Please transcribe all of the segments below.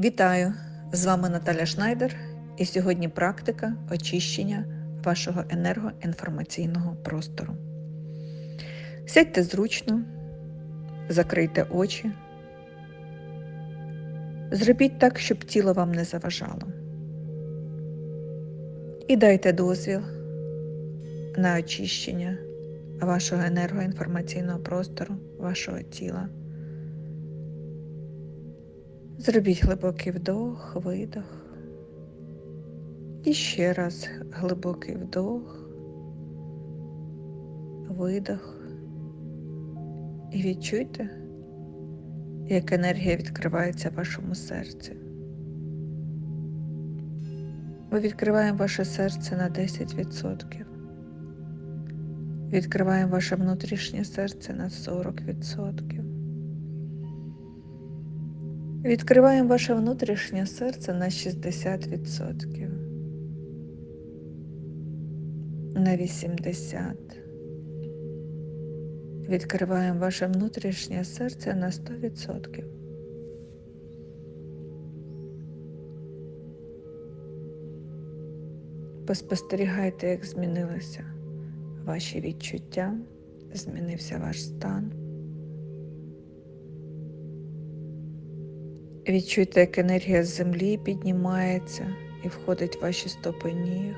Вітаю! З вами Наталя Шнайдер, і сьогодні практика очищення вашого енергоінформаційного простору. Сядьте зручно, закрийте очі, зробіть так, щоб тіло вам не заважало. І дайте дозвіл на очищення вашого енергоінформаційного простору, вашого тіла. Зробіть глибокий вдох, видох. І ще раз глибокий вдох, видох. І відчуйте, як енергія відкривається в вашому серці. Ми відкриваємо ваше серце на 10%. Відкриваємо ваше внутрішнє серце на 40%. Відкриваємо ваше внутрішнє серце на 60%, на 80%. Відкриваємо ваше внутрішнє серце на 100%. Поспостерігайте, як змінилися ваші відчуття, змінився ваш стан. Відчуйте, як енергія з землі піднімається і входить в ваші стопи ніг,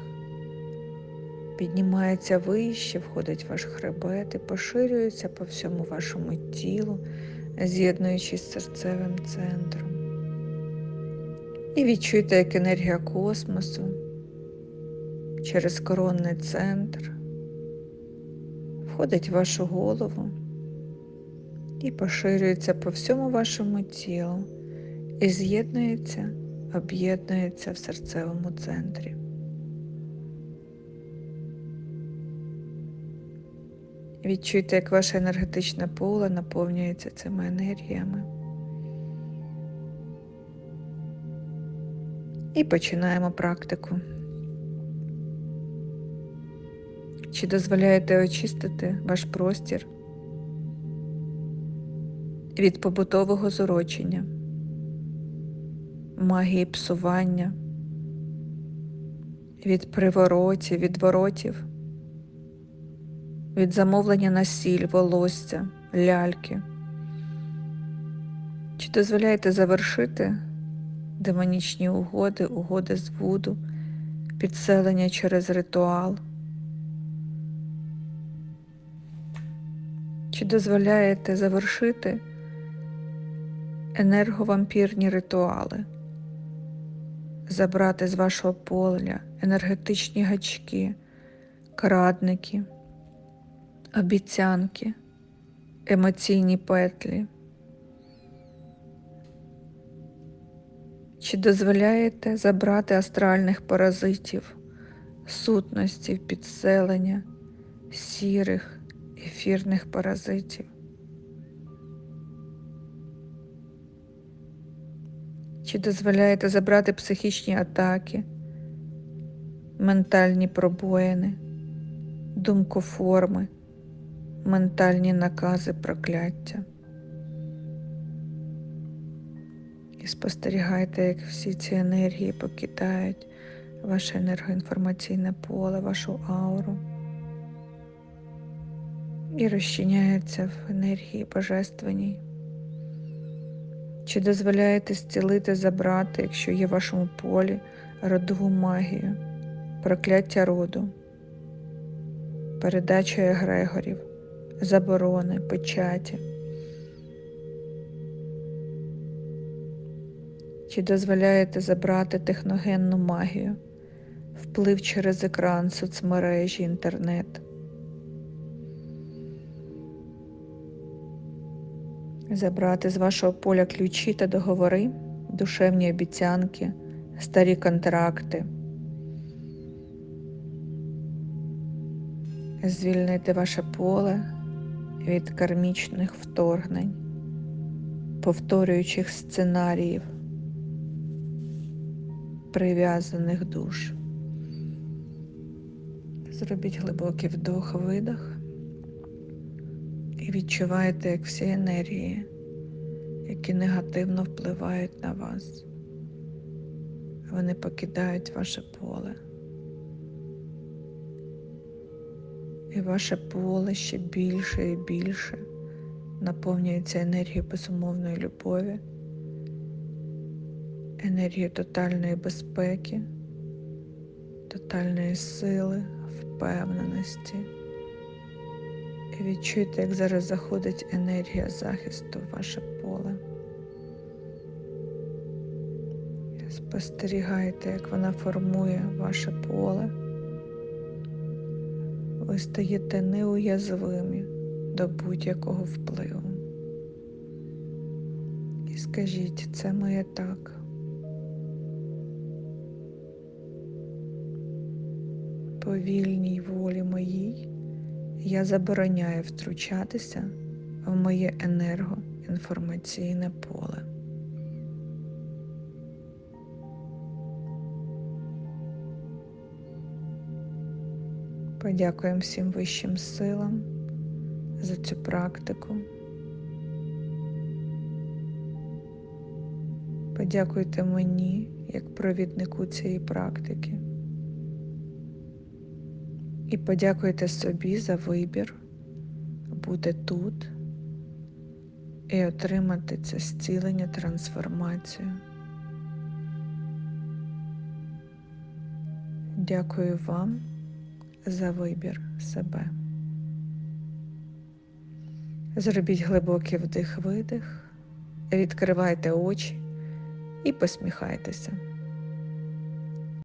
піднімається вище, входить в ваш хребет і поширюється по всьому вашому тілу, з'єднуючись з серцевим центром. І відчуйте, як енергія космосу через коронний центр входить в вашу голову і поширюється по всьому вашому тілу і з'єднується, об'єднується в серцевому центрі. Відчуйте, як ваше енергетичне поле наповнюється цими енергіями. І починаємо практику. Чи дозволяєте очистити ваш простір від побутового зурочення? Магії псування, від приворотів, відворотів, від замовлення насіль, волосся, ляльки. Чи дозволяєте завершити демонічні угоди, угоди з вуду, підселення через ритуал? Чи дозволяєте завершити енерговампірні ритуали? Забрати з вашого поля енергетичні гачки, крадники, обіцянки, емоційні петлі. Чи дозволяєте забрати астральних паразитів, сутностів, підселення, сірих, ефірних паразитів? Чи дозволяєте забрати психічні атаки, ментальні пробоїни, думкоформи, ментальні накази прокляття? І спостерігайте, як всі ці енергії покидають ваше енергоінформаційне поле, вашу ауру і розчиняються в енергії божественній. Чи дозволяєте зцілити забрати, якщо є в вашому полі родову магію, прокляття роду, передача егрегорів, заборони, печаті? Чи дозволяєте забрати техногенну магію, вплив через екран, соцмережі, інтернет? Забрати з вашого поля ключі та договори, душевні обіцянки, старі контракти, звільнити ваше поле від кармічних вторгнень, повторюючих сценаріїв, прив'язаних душ. Зробіть глибокий вдох-видох і відчуваєте, як всі енергії, які негативно впливають на вас, вони покидають ваше поле. І ваше поле ще більше і більше наповнюється енергією безумовної любові, енергією тотальної безпеки, тотальної сили, впевненості. І відчуйте, як зараз заходить енергія захисту в ваше поле. Спостерігайте, як вона формує ваше поле. Ви стаєте неуязвимі до будь-якого впливу. І скажіть, це моє так. По вільній волі моїй я забороняю втручатися в моє енергоінформаційне поле. Подякуємо всім вищим силам за цю практику. Подякуйте мені як провіднику цієї практики. І подякуйте собі за вибір бути тут і отримати це зцілення, трансформацію. Дякую вам за вибір себе. Зробіть глибокий вдих-видих, відкривайте очі і посміхайтеся.